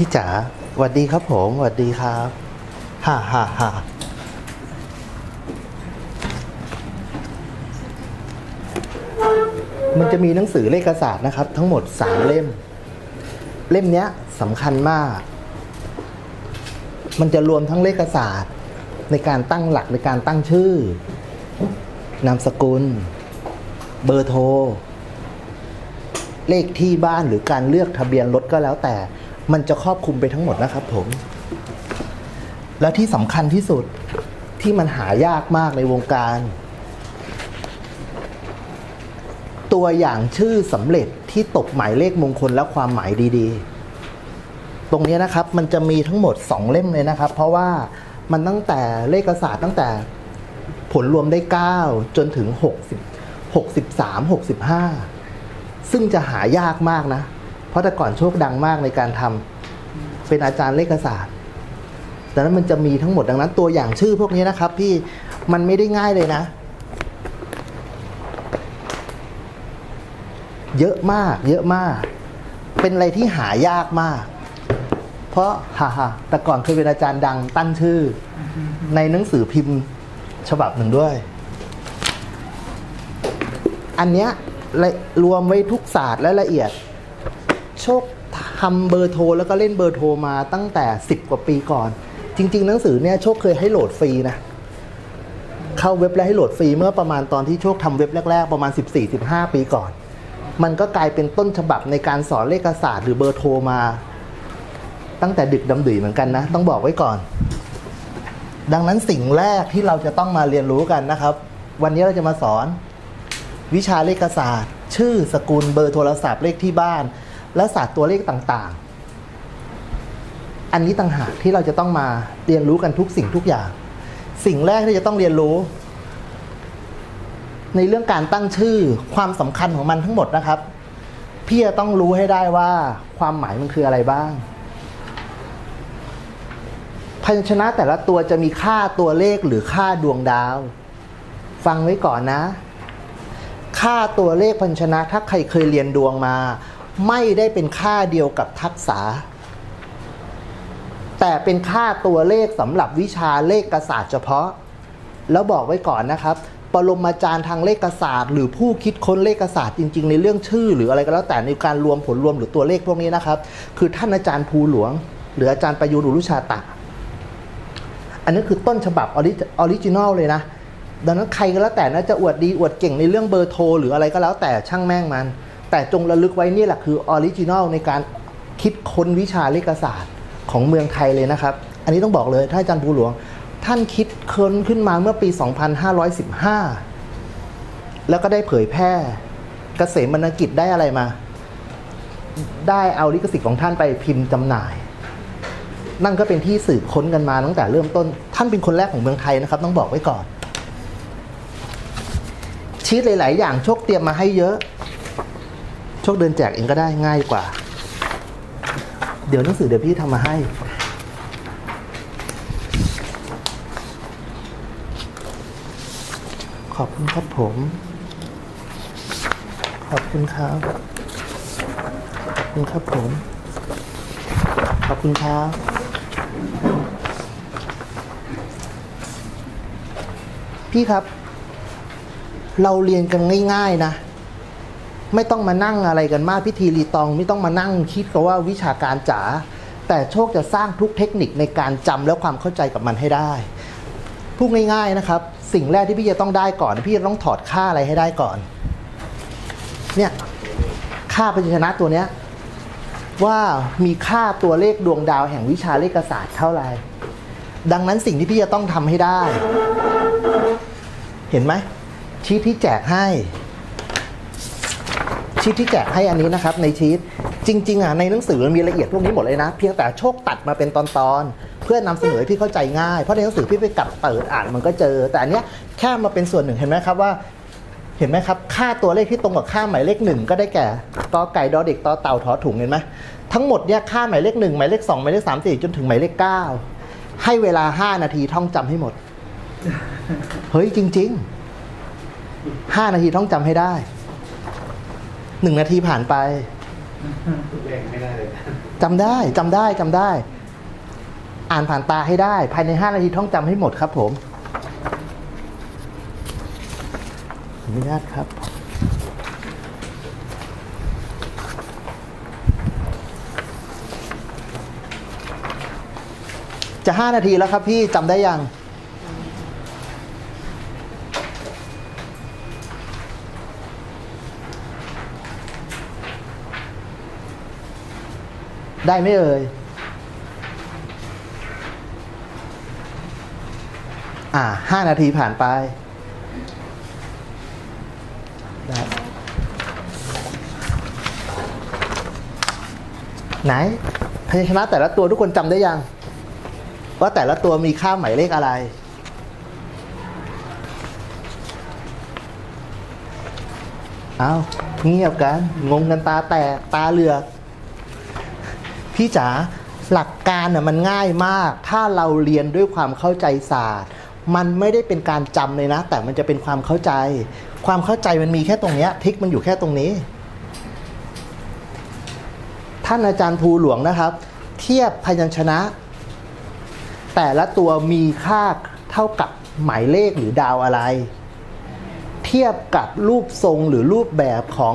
พี่จ๋าสวัสดีครับผมสวัสดีครับฮ่าฮ่าฮ่ามันจะมีหนังสือเลขศาสตร์นะครับ ทั้งหมดสามเล่ม เล่มเนี้ยสำคัญมาก มันจะรวมทั้งเลขศาสตร์ ในการตั้งหลักในการตั้งชื่อ นามสกุล เบอร์โทร เลขที่บ้านหรือการเลือกทะเบียนรถก็แล้วแต่ มันจะครอบคลุมไปทั้งหมดนะครับผม แล้วที่สำคัญที่สุดที่มันหายากมากในวงการ ตัวอย่างชื่อสำเร็จที่ตกหมายเลขมงคลและความหมายดีๆ ตรงนี้นะครับมันจะมีทั้งหมด 2 เล่มเลยนะครับ เพราะว่ามันตั้งแต่เลขศาสตร์ตั้งแต่ผลรวมได้ 9 จนถึง 60 63 65 ซึ่งจะหายากมากนะ ราะแต่ก่อนโชคดังมากในการทำเป็นอาจารย์เลขศาสตร์ดังนั้นมันจะมีทั้งหมดดังนั้น ตัวอย่างชื่อพวกนี้นะครับ พี่มันไม่ได้ง่ายเลยนะ เยอะมาก เยอะมาก เป็นอะไรที่หายากมาก เพราะฮ่าฮ่าแต่ก่อนเคยเป็นอาจารย์ดังตั้งชื่อ ในหนังสือพิมพ์ฉบับหนึ่งด้วย อันเนี้ยรวมไว้ทุกศาสตร์และละเอียด ชคทำเบอร์โทรแล้วก็เล่นเบอร์โทรมาตั้งแต่ 10 กว่าปีก่อน จริง ๆ หนังสือเนี่ยโชคเคยให้โหลดฟรีนะเข้าเว็บแล้วให้โหลดฟรีเมื่อประมาณตอนที่โชคทำเว็บแรก ๆ ประมาณ 14-15 ปีก่อน มันก็กลายเป็นต้นฉบับในการสอนเลขศาสตร์หรือเบอร์โทรมา ตั้งแต่ดึกดำดื่นเหมือนกันนะ ต้องบอกไว้ก่อน ดังนั้นสิ่งแรกที่เราจะต้องมาเรียนรู้กันนะครับ วันนี้เราจะมาสอน วิชาเลขศาสตร์ ชื่อสกุลเบอร์โทรศัพท์เลขที่บ้าน และศาสตร์ตัวเลขต่างๆ อันนี้ต่างหากที่เราจะต้องมาเรียนรู้กันทุกสิ่งทุกอย่าง สิ่งแรกที่จะต้องเรียนรู้ ในเรื่องการตั้งชื่อความสำคัญของมันทั้งหมดนะครับ พี่จะต้องรู้ให้ได้ว่าความหมายมันคืออะไรบ้างพยัญชนะแต่ละตัวจะมีค่าตัวเลขหรือค่าดวงดาว ฟังไว้ก่อนนะ ค่าตัวเลขพยัญชนะถ้าใครเคยเรียนดวงมา ไม่ได้เป็นค่าเดียวกับทักษะ แต่เป็นค่าตัวเลขสำหรับวิชาเลขกษาสตร์เฉพาะ แล้วบอกไว้ก่อนนะครับปรมาจารย์ทางเลขศาสตร์ หรือผู้คิดค้นเลขศาสตร์จริง ๆ ในเรื่องชื่อ หรืออะไรก็แล้วแต่ในการรวมผลรวมหรือตัวเลขพวกนี้นะครับ คือท่านอาจารย์ภูหลวง หรืออาจารย์ประยุทธ์อุรุชาตะ อันนี้คือต้นฉบับออริจินอลเลยนะ ดังนั้นใครก็แล้วแต่นะจะอวดดีอวดเก่งในเรื่องเบอร์โทรหรืออะไรก็แล้วแต่ช่างแม่งมัน แต่จงระลึกไว้นี่แหละคือออริจินอลในการคิดค้นวิชาเลขศาสตร์ของเมืองไทยเลยนะครับ อันนี้ต้องบอกเลยท่านอาจารย์ภูหลวง ท่านคิดค้นขึ้นมาเมื่อปี 2515 แล้วก็ได้เผยแพร่เกษมบรรณกิจได้อะไรมา ได้เอาลิขสิทธิ์ของท่านไปพิมพ์จำหน่าย นั่นก็เป็นที่สืบค้นกันมาตั้งแต่เริ่มต้น ท่านเป็นคนแรกของเมืองไทยนะครับ ต้องบอกไว้ก่อนชีตหลาย ๆ อย่างโชคเตรียมมาให้เยอะ คเดินแจกเองก็ได้ง่ายกว่า เดี๋ยวหนังสือเดี๋ยวพี่ทำมาให้ ขอบคุณครับผม ขอบคุณครับ ขอบคุณครับผม ขอบคุณครับพี่ครับ เราเรียนกันง่าย ๆ นะ ไม่ต้องมานั่งอะไรกันมากพิธีรีตอง ไม่ต้องมานั่งคิดกันว่าวิชาการจ๋าแต่โชคจะสร้างทุกเทคนิคในการจำและความเข้าใจกับมันให้ได้พูดง่ายๆนะครับ สิ่งแรกที่พี่จะต้องได้ก่อน พี่จะต้องถอดค่าอะไรให้ได้ก่อน เนี่ยค่าพยัญชนะตัวเนี้ยว่ามีค่าตัวเลขดวงดาวแห่งวิชาเลขศาสตร์เท่าไหร่ดังนั้นสิ่งที่พี่จะต้องทำให้ได้ เห็นไหมชีทที่แจกให้ ชีทที่แจกให้อันนี้นะครับในชีทจริงๆอะในหนังสือมันมีละเอียดพวกนี้หมดเลยนะ เพียงแต่โชคตัดมาเป็นตอนๆเพื่อนำเสนอให้พี่เข้าใจง่ายเพราะในหนังสือพี่ไปกลับเปิดอ่านมันก็เจอ แต่อันเนี้ยแค่มาเป็นส่วนหนึ่งเห็นไหมครับว่าเห็นไหมครับ ค่าตัวเลขที่ตรงกับค่าหมายเลขหนึ่งก็ได้แก่กอไก่ดอเด็กตอเต่าถอถุงเห็นไหมทั้งหมดเนี่ยค่าหมายเลขหนึ่งหมายเลขสองหมายเลขสามสี่จนถึงหมายเลขเก้าให้เวลาห้านาทีท่องจำให้หมด เฮ้ยจริง ๆห้านาทีท่องจำให้ได้ หนึ่งนาทีผ่านไปตัวเองไม่ได้เลยจำได้จำได้จำได้ อ่านผ่านตาให้ได้ ภายใน5นาทีท่องจำให้หมดครับผมขออนุญาตครับจะ5นาทีแล้วครับพี่จำได้ยัง ได้ไหมเอ่ยอ่าห้านาทีผ่านไปได้ไหนพยัญชนะแต่ละตัวทุกคนจำได้ยัง ว่าแต่ละตัวมีค่าหมายเลขอะไร เอาเงียบกัน งงกันตาแตก ตาเหลือก พี่จ๋าหลักการน่ะมันง่ายมาก ถ้าเราเรียนด้วยความเข้าใจศาสตร์ มันไม่ได้เป็นการจำเลยนะ แต่มันจะเป็นความเข้าใจ ความเข้าใจมันมีแค่ตรงเนี้ยทิกมันอยู่แค่ตรงนี้ ท่านอาจารย์ภูหลวงนะครับ เทียบพยัญชนะ แต่ละตัวมีค่าเท่ากับหมายเลขหรือดาวอะไร เทียบกับรูปทรงหรือรูปแบบของ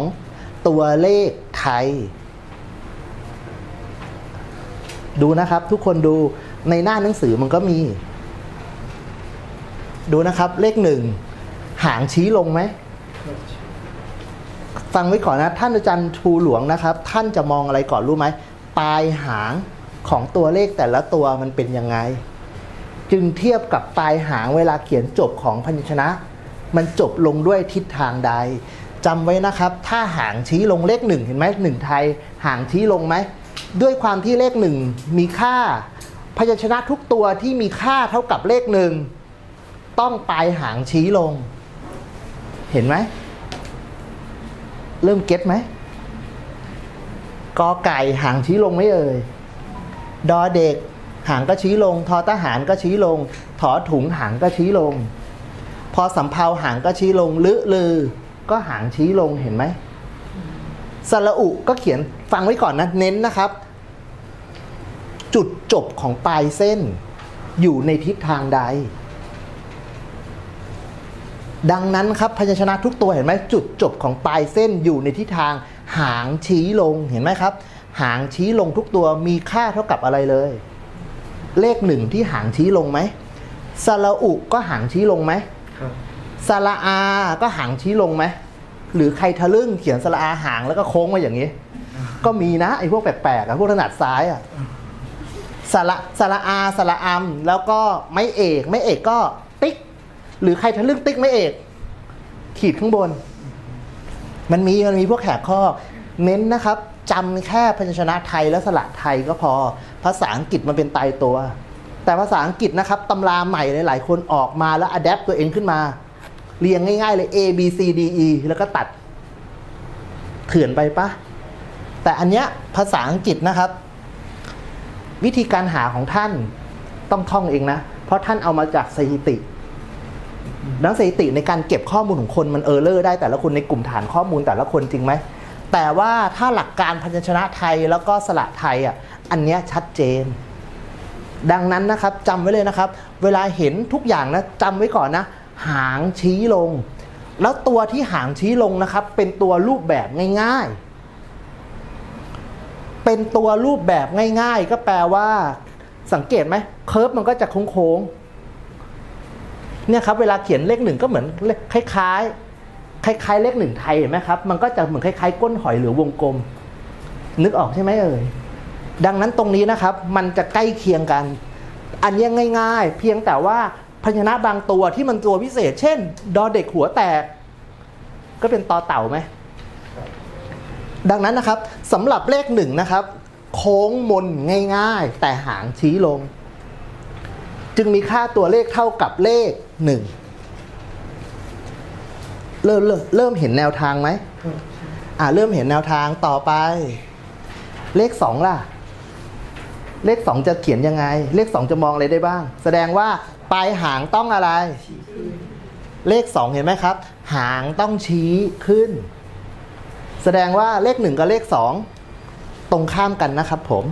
ตัวเลขไทย ดูนะครับ ทุกคนดูในหน้าหนังสือมันก็มี ดูนะครับ เลขหนึ่งหางชี้ลงไหมฟังไว้ก่อนนะ ท่านอาจารย์ทูหลวงนะครับ ท่านจะมองอะไรก่อนรู้ไหมปลายหางของตัวเลขแต่ละตัวมันเป็นยังไง จึงเทียบกับปลายหางเวลาเขียนจบของพยัญชนะ มันจบลงด้วยทิศทางใดจำไว้นะครับ ถ้าหางชี้ลงเลขหนึ่งเห็นไหมหนึ่งไทย หางชี้ลงไหม ด้วยความที่เลขหนึ่งมีค่า พยัญชนะทุกตัวที่มีค่าเท่ากับเลขหนึ่งต้องปลายหางชี้ลง เห็นไหม เริ่มเก็ตไหมกอไก่หางชี้ลงไหม่เอ่ย ดอเด็กหางก็ชี้ลง ทอทหารก็ชี้ลง ถอถุงหางก็ชี้ลง พอสำเภาหางก็ชี้ลงลือลือ ก็หางชี้ลงเห็นไหม สระอุก็เขียนฟังไว้ก่อนนะเน้นนะครับ จุดจบของปลายเส้น อยู่ในทิศทางใด ดังนั้นครับพยัญชนะทุกตัวเห็นไหมจุดจบของปลายเส้นอยู่ในทิศทางหางชี้ลงเห็นไหมครับ หางชี้ลงทุกตัวมีค่าเท่ากับอะไรเลย เลขหนึ่งที่หางชี้ลงไหมสระอุก็หางชี้ลงไหมครับสระอาก็หางชี้ลงไหม หรือใครทะลึ่งเขียนสระอาหางแล้วก็โค้งมาอย่างนี้ ก็มีนะไอ้พวกแปลกๆอะพวกถนัดซ้ายอะสระสระอาสระอัมแล้วก็ไม่เอกไม่เอกก็ติ๊ก หรือใครทะลึ่งติ๊กไม่เอก ขีดข้างบน มันมีมันมีพวกแขกข้อ เน้นนะครับจำแค่พยัญชนะไทยและสระไทยก็พอ ภาษาอังกฤษมันเป็นตายตัว แต่ภาษาอังกฤษนะครับตำราใหม่หลายๆคนออกมาแล้วอัดแอปตัวเองขึ้นมา เรียงง่ายๆเลย A B C D E แล้วก็ตัด เถื่อนไปปะแต่อันเนี้ยภาษาอังกฤษนะครับ วิธีการหาของท่านต้องท่องเองนะ เพราะท่านเอามาจากสถิตินักสถิติในการเก็บข้อมูลของคนมันเออร์เลอร์ได้แต่ละคนในกลุ่มฐานข้อมูลแต่ละคนจริงไหม แต่ว่าถ้าหลักการพยัญชนะไทยแล้วก็สระไทยอะอันเนี้ยชัดเจน ดังนั้นนะครับจำไว้เลยนะครับ เวลาเห็นทุกอย่างนะจำไว้ก่อนนะ หางชี้ลง แล้วตัวที่หางชี้ลงนะครับ เป็นตัวรูปแบบง่ายๆ เป็นตัวรูปแบบง่าย ๆ ก็แปลว่า สังเกตไหมเคิร์ฟมันก็จะโค้งๆเนี่ยครับเวลาเขียนเลขหนึ่งก็เหมือนคล้ายๆ คล้ายๆ เลขหนึ่งไทยเห็นไหมครับ มันก็จะเหมือนคล้ายๆ ก้นหอยหรือวงกลม นึกออกใช่ไหมเอ่ยดังนั้นตรงนี้นะครับ มันจะใกล้เคียงกัน อันนี้ง่าย ๆ เพียงแต่ว่า พยัญชนะบางตัวที่มันตัวพิเศษ เช่น ดอเด็กหัวแตก ก็เป็นตอเต่าไหม ดังนั้นนะครับสำหรับเลขหนึ่งนะครับ โค้งมนง่ายๆ แต่หางชี้ลง จึงมีค่าตัวเลขเท่ากับเลขหนึ่งเริ่มเริ่มเริ่มเห็นแนวทางไหมอ่าเริ่มเห็นแนวทางต่อไป เลขสองล่ะ เลขสองจะเขียนยังไง เลขสองจะมองอะไรได้บ้าง แสดงว่า ปลายหางต้องอะไร เลขสองเห็นไหมครับ หางต้องชี้ขึ้น แสดงว่าเลขหนึ่งกับเลขสองตรงข้ามกันนะครับผม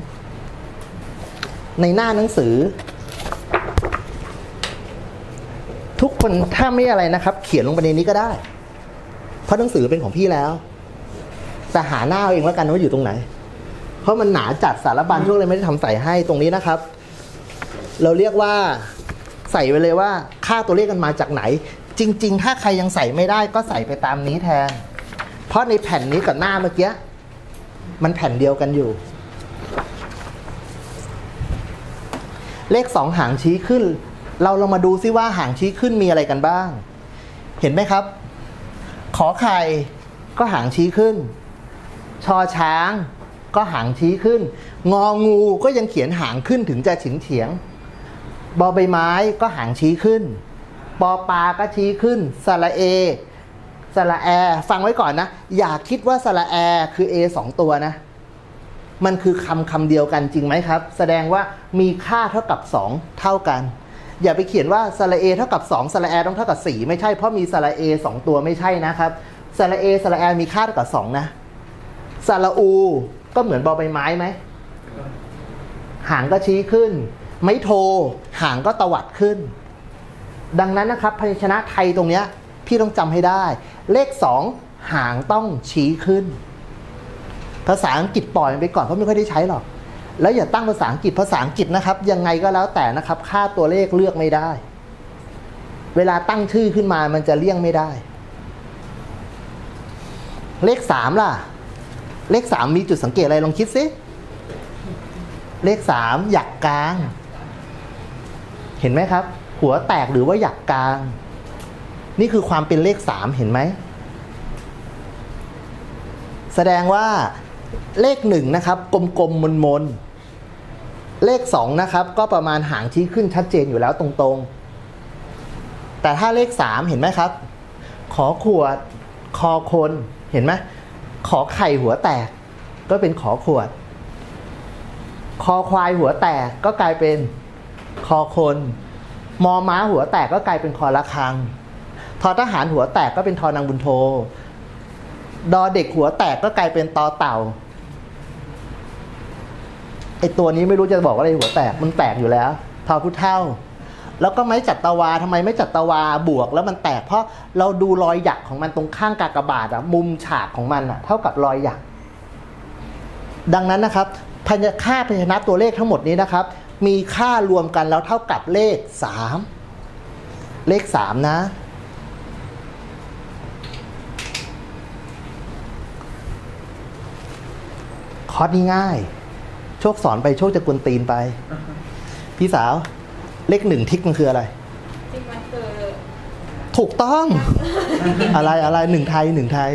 ในหน้าหนังสือ ทุกคนถ้าไม่อะไรนะครับ เขียนลงไปในนี้ก็ได้ เพราะหนังสือเป็นของพี่แล้วแต่หาหน้าเอาเองแล้วกันว่าอยู่ตรงไหน เพราะมันหนาจัดสารบัญช่วงเลยไม่ได้ทำใส่ให้ตรงนี้นะครับ เราเรียกว่า ใส่ไปเลยว่าค่าตัวเลขมันมาจากไหน จริง ๆ ถ้าใครยังใส่ไม่ได้ก็ใส่ไปตามนี้แทน เพราะในแผ่นนี้กับหน้าเมื่อกี้มันแผ่นเดียวกันอยู่ เลขสองหางชี้ขึ้น เราลองมาดูซิว่าหางชี้ขึ้นมีอะไรกันบ้าง เห็นไหมครับ ขอไข่ก็หางชี้ขึ้น ชอช้างก็หางชี้ขึ้น งองูก็ยังเขียนหางขึ้นถึงจะเฉียงเฉียง บอใบไม้ก็หางชี้ขึ้น ปอปลาก็ชี้ขึ้น สระเอ สระแอ ฟังไว้ก่อนนะ อย่าคิดว่าสระแอคือ A สองตัวนะ มันคือคำคำเดียวกันจริงไหมครับ แสดงว่ามีค่าเท่ากับ 2 เท่ากัน อย่าไปเขียนว่าสระเอเท่ากับ 2สระแอต้องเท่ากับ 4 ไม่ใช่ เพราะมีสระเอสองตัวไม่ใช่นะครับสระเอสระแอมีค่าเท่ากับ 2 นะสระอู ก็เหมือนบอใบไม้ไหม หางก็ชี้ขึ้น ไม่โทหางก็ตวัดขึ้น ดังนั้นนะครับพยัญชนะไทยตรงเนี้ยพี่ต้องจำให้ได้ เลขสองหางต้องชี้ขึ้น ภาษาอังกฤษปล่อยมันไปก่อนเพราะไม่ค่อยได้ใช้หรอก แล้วอย่าตั้งภาษาอังกฤษภาษาอังกฤษนะครับ ยังไงก็แล้วแต่นะครับ ค่าตัวเลขเลือกไม่ได้ เวลาตั้งชื่อขึ้นมามันจะเลี่ยงไม่ได้ เลขสามล่ะ เลขสามมีจุดสังเกตอะไรลองคิดสิเลขสามหยักกลาง เห็นไหมครับ หัวแตกหรือว่าหยักกลาง นี่คือความเป็นเลขสามเห็นไหม แสดงว่าเลขหนึ่งนะครับ กลมๆมนๆ เลขสองนะครับ ก็ประมาณหางชี้ขึ้นชัดเจนอยู่แล้วตรงๆ แต่ถ้าเลขสามเห็นไหมครับ ขอขวดคอคนเห็นไหมขอไข่หัวแตก ก็เป็นขอขวด คอควายหัวแตกก็กลายเป็น คอคน มอม้าหัวแตกก็กลายเป็นคอละคัง ทอทหารหัวแตกก็เป็นทอนางบุญโท ดอเด็กหัวแตกก็กลายเป็นตอเต่าไอตัวนี้ไม่รู้จะบอกว่าอะไรหัวแตกมันแตกอยู่แล้ว ทอพุเท่า แล้วก็ไม้จัดตาวาทำไมไม่จัดตาวาบวกแล้วมันแตก เพราะเราดูรอยหยักของมันตรงข้างกากบาทอะมุมฉากของมันอะเท่ากับรอยหยัก ดังนั้นนะครับพยาค่าพยัญชนะตัวเลขทั้งหมดนี้นะครับ มีค่ารวมกันแล้วเท่ากับเลขสามเลขสามนะ คอร์สนี้ง่าย โชคสอนไปโชคจะกวนตีนไป พี่สาว เลขหนึ่งทิกมันคืออะไรจริงมันคือ ถูกต้อง อะไรอะไรหนึ่งไทยหนึ่งไทย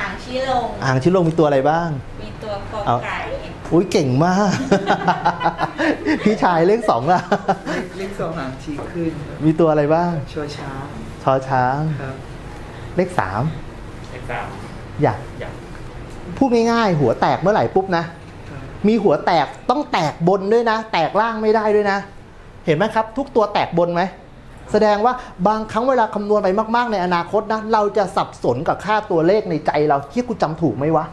หางชี้ลงอ่างชิโลงมีตัวอะไรบ้าง มีตัวกอเอาไก่ อุ้ยเก่งมาก พี่ชายเลขสองล่ะ เลขสองหางชี้ขึ้นมีตัวอะไรบ้างชัวช้างชอช้าง ครับเลขสามเลขสามอยากอยากพูดง่ายๆ หัวแตกเมื่อไหร่ปุ๊บนะ ครับมีหัวแตกต้องแตกบนด้วยนะ แตกล่างไม่ได้ด้วยนะ เห็นไหมครับ ทุกตัวแตกบนไหม แสดงว่าบางครั้งเวลาคำนวณไปมาก ๆ ในอนาคตนะ เราจะสับสนกับค่าตัวเลขในใจเราที่กูจำถูกไหมวะ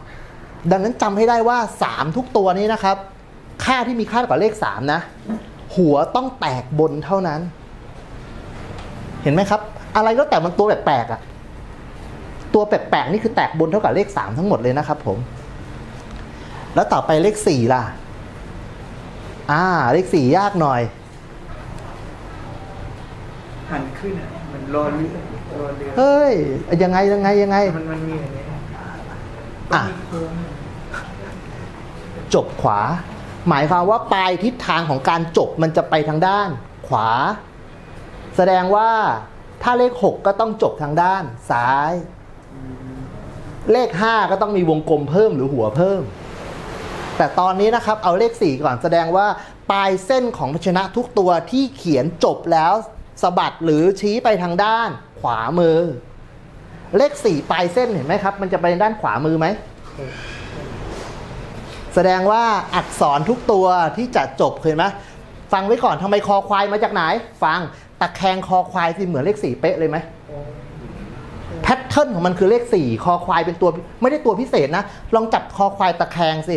ดังนั้นจำให้ได้ว่า 3 ทุกตัวนี้นะครับ ค่าที่มีค่าเท่ากับเลข 3 นะ หัวต้องแตกบนเท่านั้น เห็นไหมครับ อะไรก็แต่มันตัวแปลกๆอะตัวแปลกๆนี่คือแตกบนเท่ากับเลข 3 ทั้งหมดเลยนะครับผม แล้วต่อไปเลข 4 ล่ะ อ่า เลข 4 ยากหน่อย หันขึ้นอะมันรอเรือรอเรือเฮ้ย ยังไงยังไงยังไง มันมันมีอย่างนี้อะมีโค้ง จบขวา หมายความว่าปลายทิศทางของการจบมันจะไปทางด้านขวา แสดงว่าถ้าเลข 6 ก็ต้องจบทางด้านซ้าย เลข 5 ก็ต้องมีวงกลมเพิ่มหรือหัวเพิ่ม แต่ตอนนี้นะครับเอาเลข 4 ก่อนแสดงว่าปลายเส้นของภาชนะทุกตัวที่เขียนจบแล้วสะบัดหรือชี้ไปทางด้านขวามือ เลข 4 ปลายเส้นเห็นไหมครับ มันจะไปด้านขวามือไหม แสดงว่าอักษรทุกตัวที่จะจบเคยไหมฟังไว้ก่อนทำไมคอควายมาจากไหน ฟังตะแคงคอควายสิเหมือนเลขสี่เป๊ะเลยไหมแพทเทิร์นของมันคือเลขสี่คอควายเป็นตัวไม่ได้ตัวพิเศษนะ ลองจับคอควายตะแคงสิ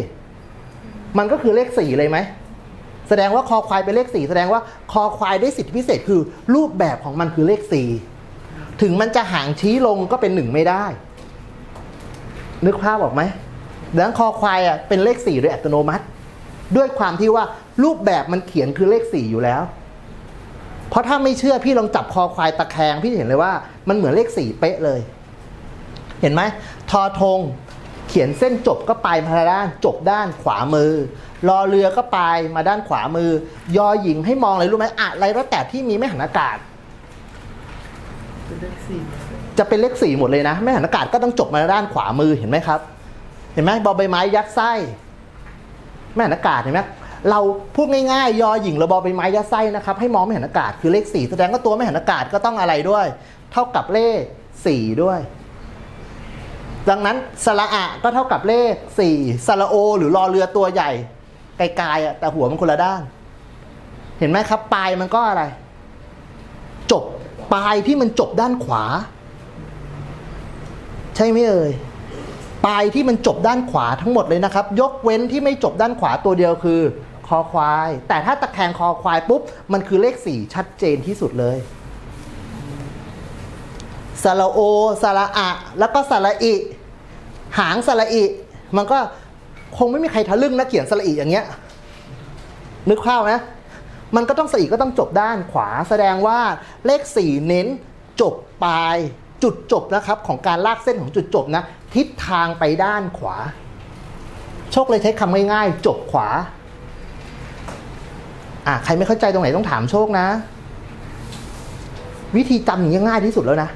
มันก็คือเลขสี่เลยไหมแสดงว่าคอควายเป็นเลขสี่แสดงว่าคอควายได้สิทธิพิเศษคือรูปแบบของมันคือเลขสี่ถึงมันจะห่างชี้ลงก็เป็นหนึ่งไม่ได้ นึกภาพออกไหม ดังนั้นคอควายอะเป็นเลขสี่โดยอัตโนมัติ ด้วยความที่ว่ารูปแบบมันเขียนคือเลขสี่อยู่แล้ว เพราะถ้าไม่เชื่อพี่ลองจับคอควายตะแคงพี่จะเห็นเลยว่ามันเหมือนเลขสี่เป๊ะเลย เห็นไหมทอธงเขียนเส้นจบก็ปลายมาด้านจบด้านขวามือรอเรือก็ปลายมาด้านขวามือ ยอหญิงให้มองอะไรรู้ไหมอะไรแล้วแต่ที่มีไม่หันอากาศเป็นเลขสี่จะเป็นเลขสี่หมดเลยนะ ไม่หันอากาศก็ต้องจบมาด้านขวามือเห็นไหมครับ เห็นไหมบอใบไม้ยัดไส้ไม่หันอากาศเห็นไหมเราพูดง่ายๆ ยอหญิงหรือบอใบไม้ยัดไส้นะครับ ให้มองไม่เหันอากาศคือเลขสี่แสดงว่าตัวไม่เหันอากาศก็ต้องอะไรด้วย เท่ากับเลขสี่ด้วย ดังนั้นสระอะก็เท่ากับเลขสี่สระโอ หรือรอเรือตัวใหญ่ไกลๆอะแต่หัวมันคนละด้าน เห็นไหมครับ ปลายมันก็อะไร จบปลายที่มันจบด้านขวา ใช่ไหมเอ่ย ปลายที่มันจบด้านขวาทั้งหมดเลยนะครับ ยกเว้นที่ไม่จบด้านขวาตัวเดียวคือคอควาย แต่ถ้าตะแคงคอควายปุ๊บ มันคือเลขสี่ชัดเจนที่สุดเลยสระโอสระอะ แล้วก็สระอิ หางสระอิ มันก็คงไม่มีใครทะลึ่งนะเขียนสระอิอย่างเงี้ย นึกภาพไหมมันก็ต้องสระอิก็ต้องจบด้านขวา แสดงว่าเลขสี่เน้นจบปลาย จุดจบนะครับของการลากเส้นของจุดจบนะทิศทางไปด้านขวา โชคเลยใช้คำง่ายๆจบขวาอะใครไม่เข้าใจตรงไหนต้องถามโชคนะ วิธีจำอย่างง่ายที่สุดแล้วนะ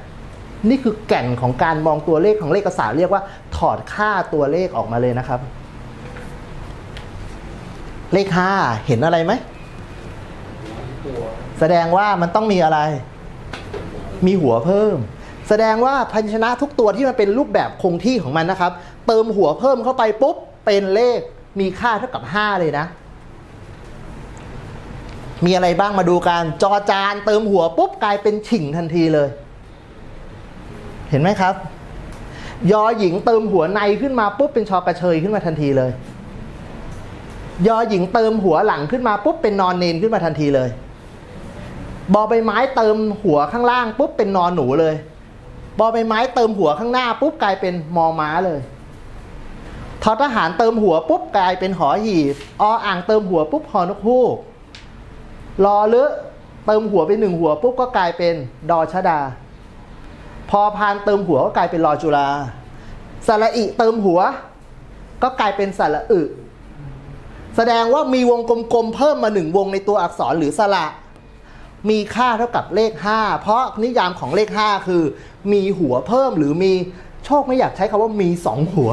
นี่คือแก่นของการมองตัวเลขของเลขภาษาสตร์เรียกว่า ถอดค่าตัวเลขออกมาเลยนะครับ เลขห้าเห็นอะไรไหมแสดงว่ามันต้องมีอะไร มีหัวเพิ่ม แสดงว่าพันชนะทุกตัวที่มันเป็นรูปแบบคงที่ของมันนะครับ เติมหัวเพิ่มเข้าไปปุ๊บ เป็นเลขมีค่าเท่ากับ 5 เลยนะ มีอะไรบ้างมาดูกัน จอจานเติมหัวปุ๊บกลายเป็นฉิงทันทีเลย เห็นไหมครับ ยอหญิงเติมหัวในขึ้นมาปุ๊บเป็นชอกระเชยขึ้นมาทันทีเลย ยอหญิงเติมหัวหลังขึ้นมาปุ๊บเป็นนอนเนนขึ้นมาทันทีเลย บอใบไม้เติมหัวข้างล่างปุ๊บเป็นนอนหนูเลย บอใบไม้เติมหัวข้างหน้าปุ๊บกลายเป็นมอม้าเลยทอทหารเติมหัวปุ๊บกลายเป็นหอหีบออ่างเติมหัวปุ๊บหอนกฮูกรอเลือเติมหัวไปหนึ่งหัวปุ๊บก็กลายเป็นดอชดา พอพานเติมหัวก็กลายเป็นรอจุฬาสระอิเติมหัว ก็กลายเป็นสระอึ แสดงว่ามีวงกลมๆเพิ่มมาหนึ่งวงในตัวอักษรหรือสระมีค่าเท่ากับเลข 5 เพราะนิยามของเลข 5 คือ มีหัวเพิ่มหรือมีโชคไม่อยากใช้คำว่ามีสองหัว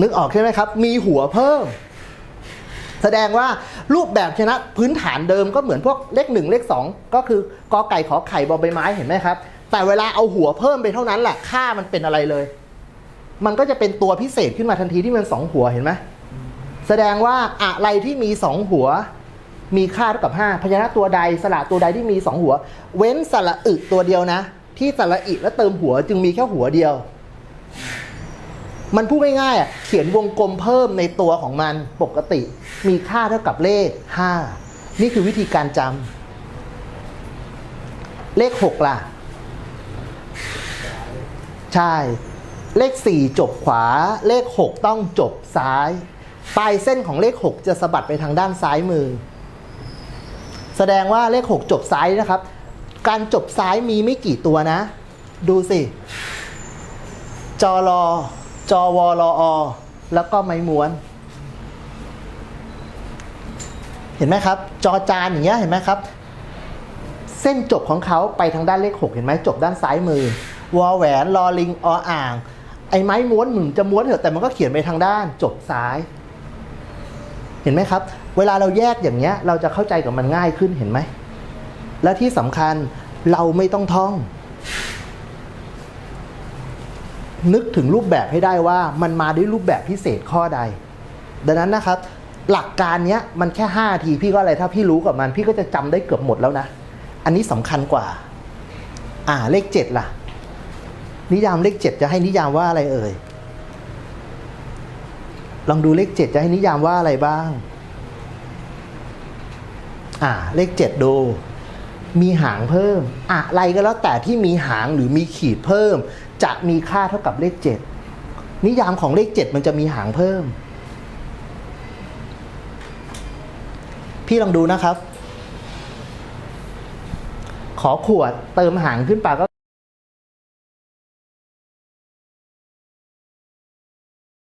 นึกออกใช่ไหมครับ มีหัวเพิ่ม แสดงว่ารูปแบบชนะพื้นฐานเดิมก็เหมือนพวกเลขหนึ่งเลขสองก็คือกอไก่ขอไข่บอใบไม้เห็นไหมครับ แต่เวลาเอาหัวเพิ่มไปเท่านั้นแหละค่ามันเป็นอะไรเลย มันก็จะเป็นตัวพิเศษขึ้นมาทันทีที่มันสองหัวเห็นไหมแสดงว่าอะไรที่มีสองหัวมีค่าเท่ากับ 5 พยัญชนะตัวใดสระตัวใดที่มีสองหัว เว้นสระอึตัวเดียวนะ ที่สระอิแล้วเติมหัวจึงมีแค่หัวเดียว มันพูดง่ายๆอะเขียนวงกลมเพิ่มในตัวของมันปกติ มีค่าเท่ากับเลข 5 นี่คือวิธีการจำเลข 6 ล่ะ ใช่ เลข 4 จบขวา เลข 6 ต้องจบซ้าย ปลายเส้นของเลข 6 จะสะบัดไปทางด้านซ้ายมือ แสดงว่าเลข 6 จบซ้ายนะครับ การจบซ้ายมีไม่กี่ตัวนะ ดูสิ จอรอจอวอรออ แล้วก็ไม้ม้วน เห็นไหมครับ จอจานอย่างเงี้ยเห็นไหมครับ เส้นจบของเขาไปทางด้านเลข 6 เห็นไหมจบด้านซ้ายมือ วอแหวนลอลิงออ่าง ไอ้ไม้ม้วนหมึงจะม้วนเถอะแต่มันก็เขียนไปทางด้าน จบซ้าย เห็นไหมครับ เวลาเราแยกอย่างเงี้ย เราจะเข้าใจกับมันง่ายขึ้นเห็นไหม และที่สำคัญเราไม่ต้องท่อง นึกถึงรูปแบบให้ได้ว่ามันมาด้วยรูปแบบพิเศษข้อใด ดังนั้นนะครับ หลักการเนี้ยมันแค่5นาทีพี่ก็อะไรถ้าพี่รู้กับมัน พี่ก็จะจำได้เกือบหมดแล้วนะ อันนี้สำคัญกว่า อ่าเลขเจ็ดล่ะ นิยามเลขเจ็ดจะให้นิยามว่าอะไรเอ่ยลองดูเลขเจ็ดจะให้นิยามว่าอะไรบ้าง อ่า เลขเจ็ดดู มีหางเพิ่ม อะไรก็แล้วแต่ที่มีหางหรือมีขีดเพิ่ม จะมีค่าเท่ากับเลขเจ็ดนิยามของเลขเจ็ดมันจะมีหางเพิ่ม พี่ลองดูนะครับ ขอขวดเติมหางขึ้นไปก็